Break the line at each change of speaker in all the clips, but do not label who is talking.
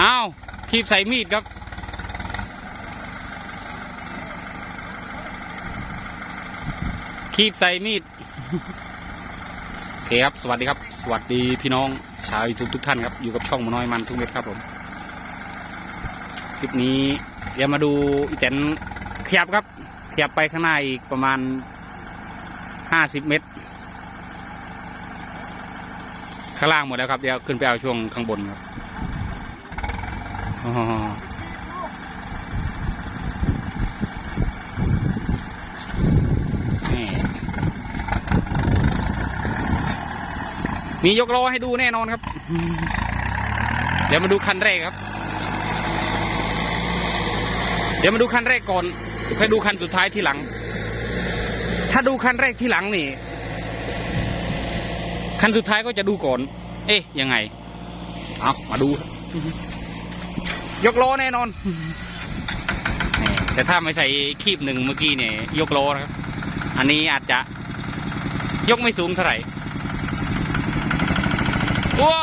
อ้าวคีบใส่มีดครับ คีบใส่มีดโอเคครับ สวัสดีครับ สวัสดีพี่น้องชาวยูทูบทุกท่านครับ อยู่กับช่องหมอน้อยมันทุกเม็ดครับผม คลิปนี้เดี๋ยวมาดูอีแตนขยับครับ ขยับไปข้างหน้าอีกประมาณห้าสิบเมตร ข้างล่างหมดแล้วครับเดี๋ยวขึ้นไปเอาช่วงข้างบนครับอ๋อนี่มียกล้อให้ดูแน่นอนครับ เดี๋ยวมาดูคันแรกครับ เดี๋ยวมาดูคันแรกก่อนค่อยดูคันสุดท้ายที่หลัง ถ้าดูคันแรกที่หลังนี่ คันสุดท้ายก็จะดูก่อน อ๊ะยังไง เอามาดู ยกล้อแน่นอนแต่ถ้าไม่ใส่คีบหนึ่งเมื่อกี้เนี่ย ยกล้อนะครับอันนี้อาจจะ ยกไม่สูงเท่าไหร่ว้า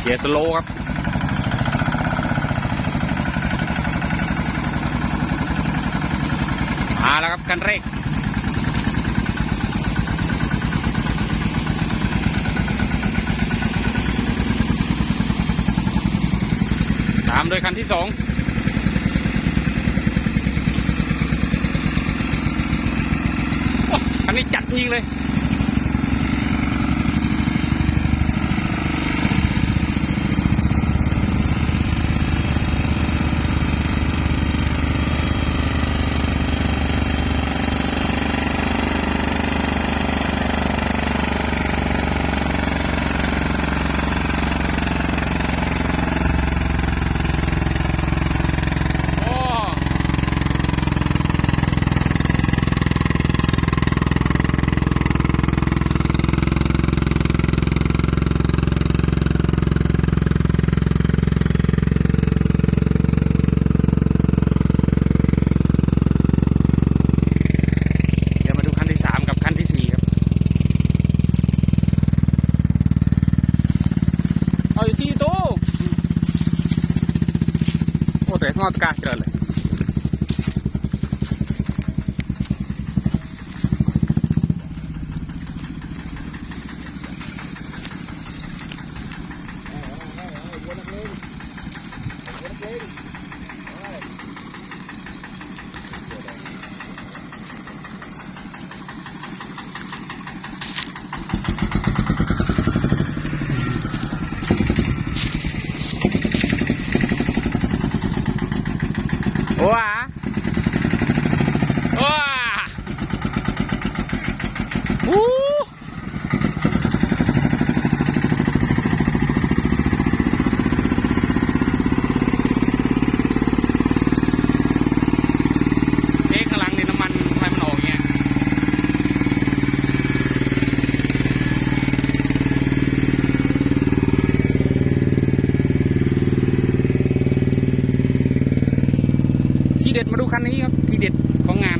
เกียร์สโลครับมาแล้วครับคันเร่งตามโดยคันที่สองอ้คันนี้จัดจริงเลย โอ้เดี๋ยวมาดูคันที่สามกับคันที่สี่ครับ เอาอีกสี่ตู้ โอ้แต่สมอตกาเกินเลย ว้า ว้าวู้เอ๊ะข้างหลังนี่น้ำมันทำไมมันออกอย่างเงี้ย ทีเด็ดมาดู คันนี้ครับทีเด็ดของงาน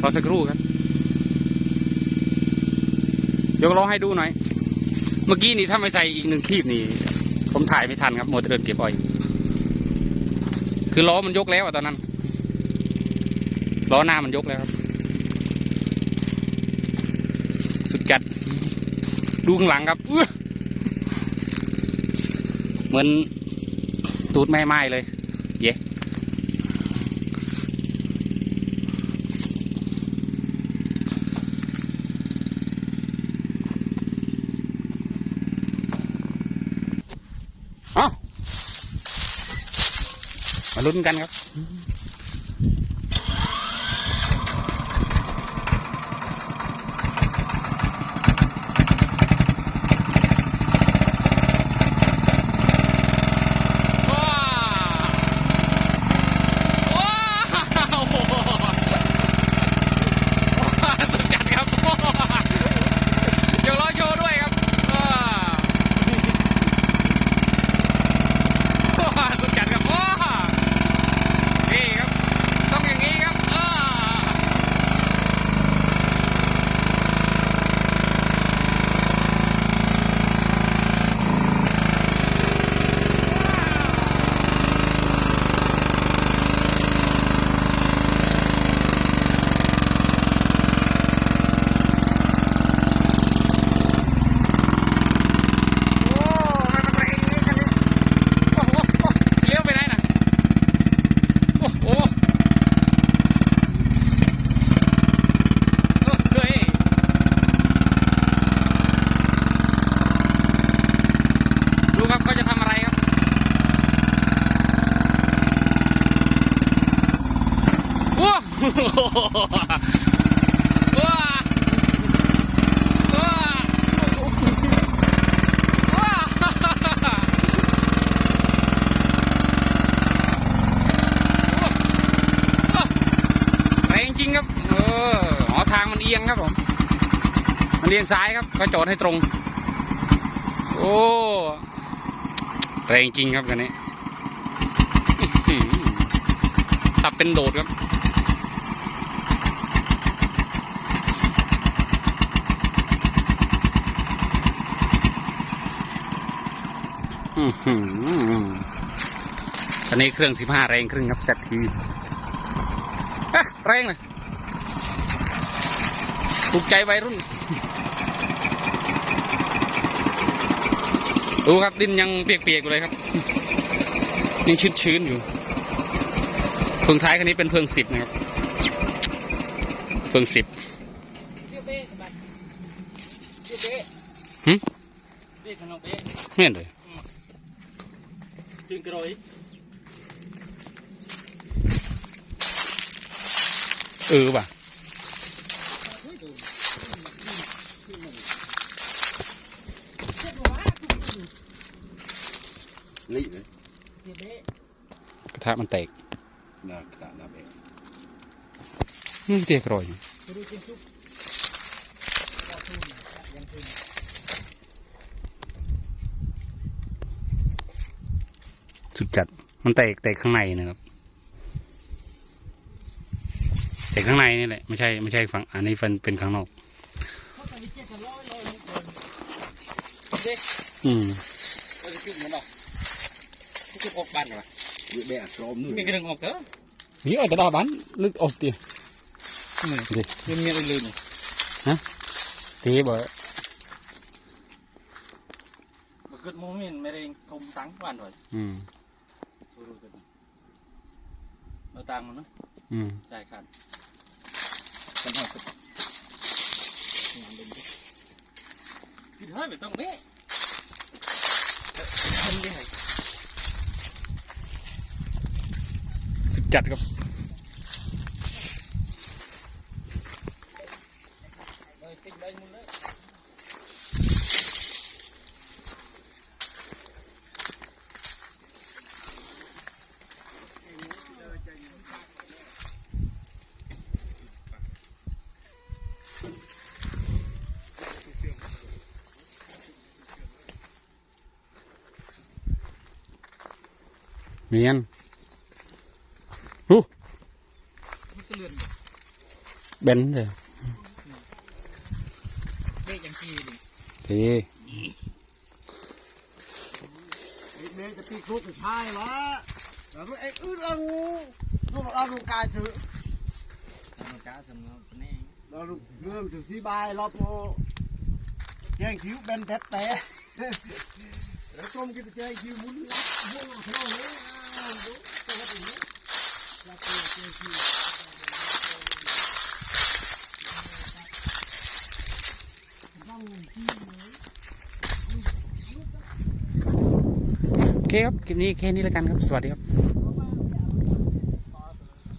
ขอสักครู่ครับ ยกล้อให้ดูหน่อย เมื่อกี้นี่ถ้าไม่ใส่อีกหนึ่งคีบนี่ ผมถ่ายไม่ทันครับโมวแต่เดินเก็บอ้อย คือล้อมันยกแล้วอะตอนนั้น ล้อหน้ามันยกแล้วครับ สุดจัด ดูข้างหลังครับอื้อเหมือนตูดไม่ไหม้เลย เย่ มาลุ้นกันครับ ว้าวว้าวโอ้โหว้าวสุดจัดครับว้าวเดี๋ยวรอโชว์ด้วยครับว้าวว้าวสุดจัดครับว้าวนี่ครับ ต้องอย่างนี้ครับว้าวโอ้มันมันแรงอย่างนี้คันนี้โอ้โหเลี้ยวไปไหนน่ะโอ้โหเออเฮ้ยดูครับเขาจะทำอะไรครับ ว้าวว้าวว้าวว้าวแรง จริงครับเออหอทางมันเอียงครับผม มันเอียงซ้ายครับก็จอดให้ตรง โอ้แรงจริงครับคันนี้อื้อหือขับเป็นโดดครับ อื้อหืออันนี้เครื่องสิบห้าแรงครึ่งครับแซทีะแรงเลยถูกใจวัยรุ่น ดูครับดินยังเปียกๆอยู่เลยครับ ยังชื้นๆอยู่เฟืองท้ายคันนี้เป็นเฟืองสิบนะครับเฟืองสิบ
เตี้ยเป๊ะบัดเตี้ยเป๊ะ
หึ
เตี้ยขนมเป๊ะ
ไม่เห็นเลย
ជាងក្រោយអឺបាទ
លីកថាមិនតេកណាថា
ណាបេនេះទីក្រោយទៅជិះជុប
สุดจัด มันแตกแตกข้างในนะครับ แตกข้างในนี่แหละ ไม่ใช่ไม่ใช่ฝั่งอันนี้เป็นเป็นข้างนอก
เขาตอนนี้เจ็ดจะร้อยร้อยลูกเดินเด็ก
อืม
เราจะจุดมันออกจุดออกบ้านเหรอ
วิแบะพร้อมนู่น
มีกระดึงออกเถอะ
นี่อาจจะดาบันลึกออกตี
นี่
ดิ
มีเมียอื่น
ตีบ่
ๆเกิดโมเมนต์ไม่ได้คมตังบ้านหน่อย
อืม
รู้กันเราตังมันเนาะ
อืม
จ่ายขาดกันหอดสุดงานเดินดิพี่เฮ้ยไม่ต้องเบ๊ะทำได้ไง
สุดจัดครับ
เลยติดได้หมดเลย
เมียน
มันก็เลื่อน
เบนเลย
เบ๊ะยังกีดิ
ตี
เมย์จะตีครุกใช่วะแล้วเอ็กอึ้งลังลูกเราลูกกายถือ
มันกายสำนักแน่
เราลูกเรื่องถือสีบายรอบโมแจ้งคิวเป็นแต๊ะแต่แล้วต้มกินแจ้งคิวมุนลักมุนเท่าเลยอ้าวดูตัวเป็นนี้แล้วก็แจ้งคิว
โอเค ครับ คลิปนี้แค่นี้แล้วกันครับ สวัสดีครับ